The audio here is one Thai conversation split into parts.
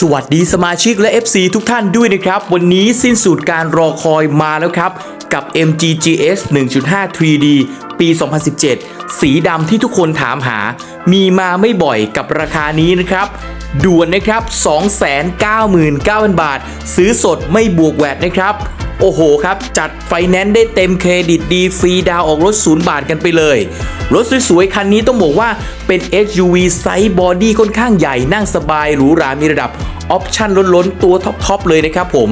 สวัสดีสมาชิกและ FC ทุกท่านด้วยนะครับ วันนี้สิ้นสุดการรอคอยมาแล้วครับ กับ MGGS 1.5 3D ปี 2017 สีดำที่ทุกคนถามหา มีมาไม่บ่อยกับราคานี้นะครับ ด่วนนะครับ 299,000 บาท ซื้อสดไม่บวกแวดนะครับ โอ้โหครับ จัดไฟแนนซ์ได้เต็มเครดิตดีฟรีดาวออกรถศูนย์บาทกันไปเลย รถสวยๆ คันนี้ต้องบอกว่าเป็น SUV ไซส์บอดี้ค่อนข้างใหญ่นั่งสบายหรูหรามีระดับออปชั่นล้นๆ ตัวท็อป ๆ เลยนะครับผม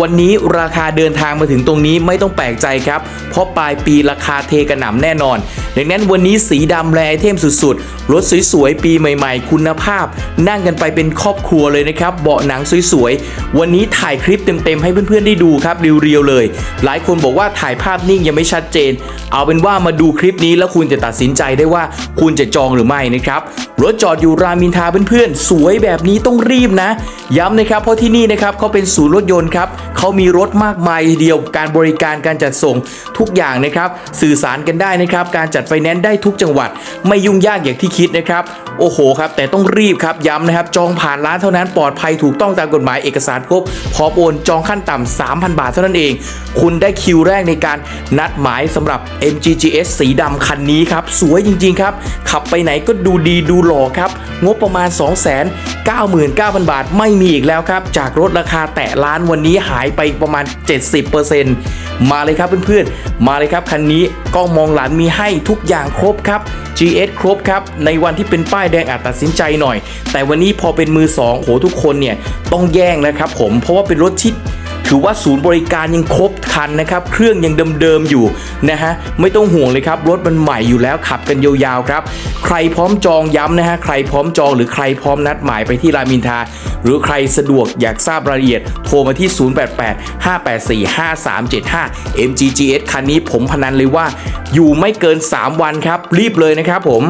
วันนี้ราคาเดินทางมาถึงตรงนี้ไม่ต้องแปลกใจครับ เพราะปลายปีราคาเทกระหน่ำแน่นอน ดังนั้นวันนี้สีดำแรไอเทมสุดๆ รถสวย ๆ ปีใหม่ ๆ คุณภาพ นั่งกันไปเป็นครอบครัวเลยนะครับ เบาะหนังสวย วันนี้ถ่ายคลิปเต็มๆให้เพื่อนๆได้ดูครับเรียวๆเลย หลายคนบอกว่าถ่ายภาพนิ่งยังไม่ชัดเจน เอาเป็นว่ามาดูคลิปนี้แล้วคุณจะตัดสินใจได้ว่าคุณจะจองหรือไม่นะครับรถจอดอยู่รามินทาเพื่อนๆสวยแบบนี้ต้องรีบนะ ย้ำนะครับเพราะที่นี่นะครับเขาเป็นศูนย์รถยนต์ครับเขามีรถมากมายเดียวการบริการการจัดส่งทุกอย่างนะครับ สื่อสารกันได้นะครับ การจัดไฟแนนซ์ได้ทุกจังหวัด ไม่ยุ่งยากอย่างที่คิดนะครับ โอ้โหครับแต่ต้องรีบครับย้ำนะครับ จองผ่านร้านเท่านั้นปลอดภัยถูกต้องตามกฎหมายเอกสารครบพร้อมโอนจองขั้นต่ำ 3,000 บาทเท่านั้นเอง คุณได้คิวแรกในการนัดหมายสำหรับ MGGS สีดำคันนี้ครับ สวยจริงๆครับ ขับไปไหนก็ดูดีดูหล่อครับ งบประมาณ99,000 บาทไม่มีอีกแล้วครับ จากรถราคาแตะล้านวันนี้หายไปประมาณ 70%มาเลยครับเพื่อนๆ มาเลยครับคันนี้กล้องมองหลังมีให้ทุกอย่างครบครับ GS ครบครับ ในวันที่เป็นป้ายแดงอาจตัดสินใจหน่อย แต่วันนี้พอเป็นมือ2โหทุกคนเนี่ยต้องแย่งนะครับผมเพราะว่าเป็นรถที่ ถือว่าศูนย์บริการยังครบคันนะครับเครื่องยังเดิมๆอยู่นะฮะไม่ต้องห่วงเลยครับรถมันใหม่อยู่แล้วขับกันยาวๆครับใครพร้อมจองย้ำนะฮะใครพร้อมจองหรือใครพร้อมนัดหมายไปที่รามินทา หรือใครสะดวกอยากทราบรายละเอียดโทรมาที่ 0885845375 MGGS คันนี้ผมพนันเลยว่าอยู่ไม่เกิน 3 วันครับ รีบเลยนะครับผม